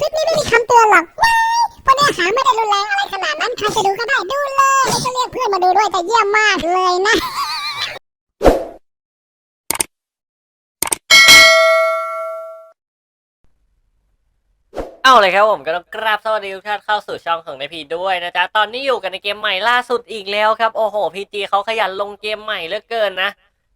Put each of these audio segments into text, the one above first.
คลิปนี้ไม่มีคำเตือนหรอกว้ายเพราะเนื้อหาไม่ได้รุนแรงอะไรขนาดนั้นใครจะดูก็ได้ดูเลยแล้วก็เรียกเพื่อนมาดูด้วยแต่เยี่ยมมากเลยนะ เอาเลยครับผมก็ต้องกราบสวัสดีทุกท่านเข้าสู่ช่องของนายพีด้วยนะจ๊ะ ตอนนี้อยู่กันในเกมใหม่ล่าสุดอีกแล้วครับ โอ้โหพีจีเขาขยันลงเกมใหม่เหลือเกินนะ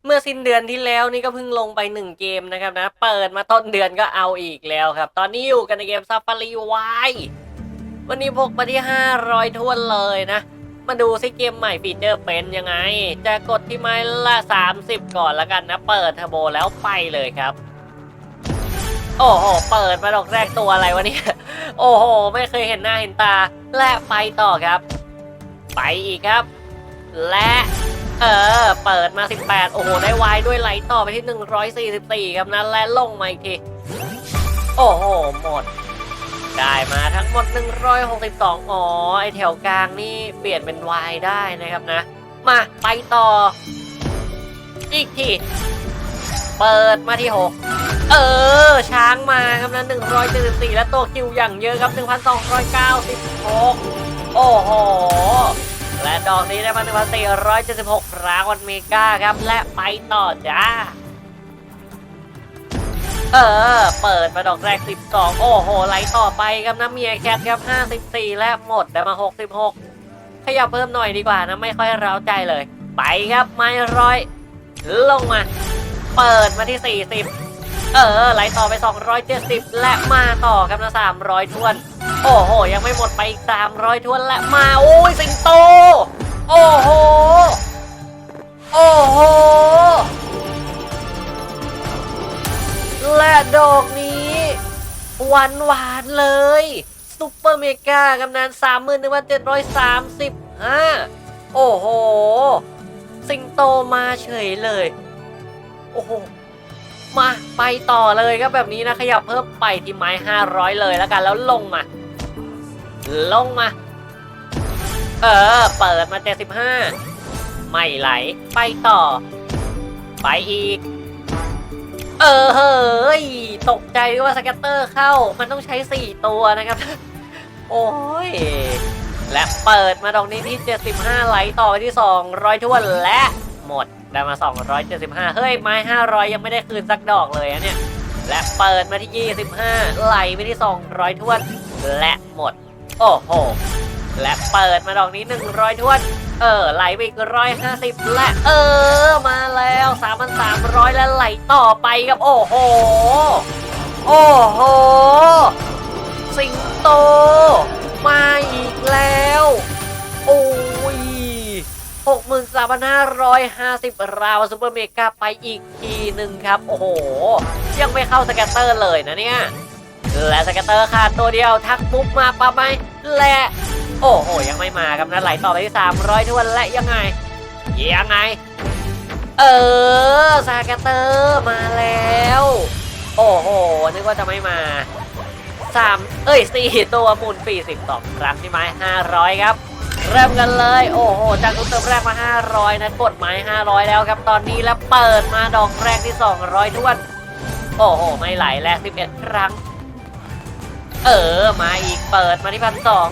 เมื่อสิ้นเดือนที่แล้วนี่ก็เพิ่งลงไปหนึ่งเกมนะครับนะ เปิดมาต้นเดือนก็เอาอีกแล้วครับ ตอนนี้อยู่กันในเกมซ a ฟารีววันนี้พกมาที่ 500ทวนเลยนะ มาดูซิเกมใหม่ฟีเจอร์เป็นยังไง จะกดที่ไม้ละ 30 ก่อนแล้วกันนะ เปิดเทอร์โบแล้วไปเลยครับ โอ้โห เปิดมาดอกแรกตัวอะไรวะเนี่ย โอ้โห ไม่เคยเห็นหน้าเห็นตา และไปต่อครับ ไปอีกครับ และ เออ เปิดมา 18 โอ้โห ได้วายด้วยไหลต่อไปที่ 144 ครับนั้นและลงมาอีกที โอ้โห หมด ได้มาทั้งหมด 162 อ๋อ ไอแถวกลางนี่เปลี่ยนเป็นวายได้นะครับนะ มา ไปต่อ อีกที เปิดมาที่ 6 เออ ช้างมาครับนะ174 และตัวคิวอย่างเยอะครับ 1,296 โอ้โห และดอกนี้ได้มา1,476รางวัลเมกาครับ และไปต่อจ้า เออ เปิดมาดอกแรก 12 โอ้โห ไหลต่อไปครับนะเมียแคทครับ 54 และหมดได้มา 66 ขยับเพิ่มหน่อยดีกว่านะ ไม่ค่อยเร้าใจเลย ไปครับไม้ร้อย ลงมา เปิดมาที่ 40 เออ ไหลต่อไป 270 และมาต่อครับนะ300ทวน โอ้โห ยังไม่หมดไปอีก300ทวนละมาโอ้ยสิงโต โอ้โห โอ้โห และดอกนี้หวานหวานเลยซุปเปอร์เมกากำนัน31,735โอ้โห สิงโตมาเฉยเลย โอ้โห มาไปต่อเลยครับแบบนี้นะ ขยับเพิ่มไปที่ไม้ 500 เลยแล้วกันแล้วลงมา ลงมา เออ เปิดมา75ไม่ไหล ไปต่อ ไปอีก เออเฮ้ย ตกใจว่าสแกตเตอร์เข้า มันต้องใช้4ตัวนะครับ โอ้ย และเปิดมาดอกนี้ที่ 75 ไหลต่อไปที่ 200ทวนและหมดได้มา 275 เฮ้ย ไม้ 500 ยังไม่ได้คืนสักดอกเลยอะเนี่ย และเปิดมาที่ 25 ไหลไปที่ 200ทวน และหมด โอ้โห และเปิดมาดอกนี้ 100ทวน เออ ไหลไปอีก150และ เออ มาแล้ว3,300และไหลต่อไปครับ โอ้โห โอ้โห สิงโต มาอีกแล้ว โอ้ย63,550ราวซูเปอร์เมกาไปอีกทีหนึ่งครับ โอ้โห ยังไม่เข้าสแกตเตอร์เลยนะเนี่ย และสแกตเตอร์ขาดตัวเดียวทักปุ๊บมาปะไหมและโอ้โหยังไม่มาครับนะไหลต่อไปที่ 300ทวนและยังไง ยังไง เออสแกตเตอร์มาแล้ว โอ้โหนึกว่าจะไม่มาสามเอ้ยสี่ตัวหมุนปีสิบสอครั้งใช่ไหมห้าร้อยครับ เริ่มกันเลย โอ้โหจากตุ้เติมแรกมา 500 นะ กดไม้500 แล้วครับ ตอนนี้แล้วเปิดมาดอกแรกที่ 200ทวน โอ้โห ไม่ไหลแรก11 ครั้ง เออ มาอีกเปิดมาที่พันสอง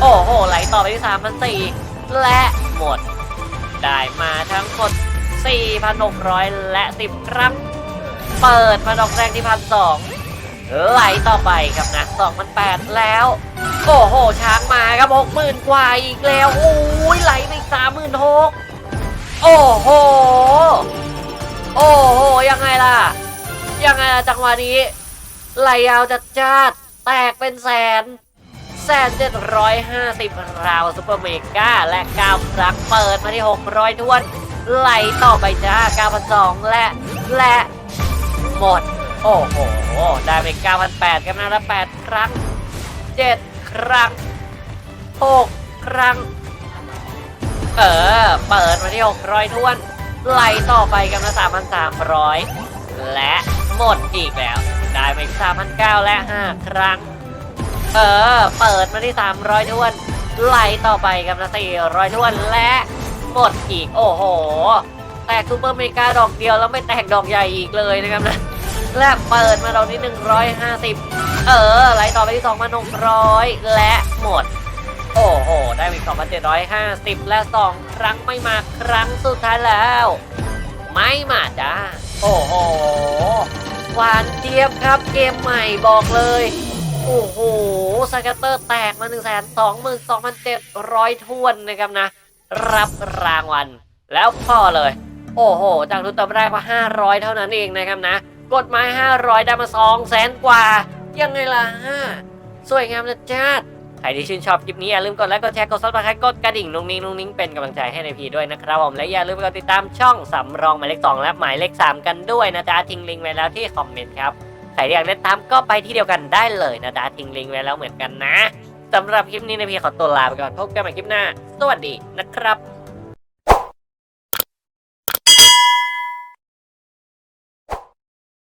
โอ้โห ไหลต่อไปที่3 0 0และหมด ได้มาทั้งหมด 4,600 และ 10 ครั้งเปิดมาดอกแรกที่พันสองไหลต่อไปครับนะ2,008แล้ว โอ้โห ช้างมาครับหกหมื่นกว่าอีกแล้วโอ้ยไหลไปอีกสามหมื่นหกโอ้โห โอ้โห ยังไงล่ะ ยังไงล่ะจังหวะนี้ไหลยาวจัดจ้าด แตกเป็นแสนแสนเจ็ดร้อยห้าสิบราวซูเปอร์เมกาและเก้าครั้งเปิดมาที่หกร้อยทวน ไหลต่อไปจ้าเก้าพันสองและและหมด โอ้โห ได้ไปเก้าพันแปดครับนะละแปดครั้งเจ็ดครั้งหกครั้ง เออ เปิดมาที่หกร้อยทวน ไหลต่อไปกันมาสามพันสามร้อยและ หมดอีกแล้ว ได้ไปสามพันเก้าและห้าครั้ง เออ เปิดมาที่สามร้อยทวน ไหลต่อไปกับนมาสี่ร้อยทวนและหมดอีก โอ้โห แตกซูเปอร์เมกาดอกเดียวแล้วไม่แตกดอกใหญ่อีกเลยนะครับนะและเปิดมาตรงนี้150เออ ไหลต่อไปที่2,600และหมดโอ้โห ได้ไป2,750 และ 2 ครั้งไม่มาครั้งสุดท้ายแล้ว ไม่มาจ้า โอ้โห หวานเจี๊ยบครับเกมใหม่บอกเลย โอ้โหสกัตเตอร์แตกมา1 2 2 7 0 0ทวนนะครับนะ รับรางวัล แล้วพอเลย โอ้โห จากทุนตอนแรกว่า 500 เท่านั้นเองนะครับนะ กดไม้ 500 ได้มา2แสนกว่า ยังไงล่ะฮะสวยงามนะจ้า ใครที่ชื่นชอบคลิปนี้อย่าลืมกดไลค์กดแชร์กดซับสไครต์กดกระดิ่งนุ้งนิ้งนุ้งนิ้งเป็นกำลังใจให้ในพีด้วยนะครับผมและอย่าลืมกดติดตามช่องสำรองหมายเลข2และหมายเลข3 กันด้วยนะจ๊ะทิ้งลิงก์ไว้แล้วที่คอมเมนต์ครับใครที่อยากเล่นตามก็ไปที่เดียวกันได้เลยนะจ๊ะทิ้งลิงก์ไว้แล้วเหมือนกันนะสำหรับคลิปนี้ในพีขอตัวลาไปก่อนพบกันใหม่คลิปหน้า สวัสดีนะครับ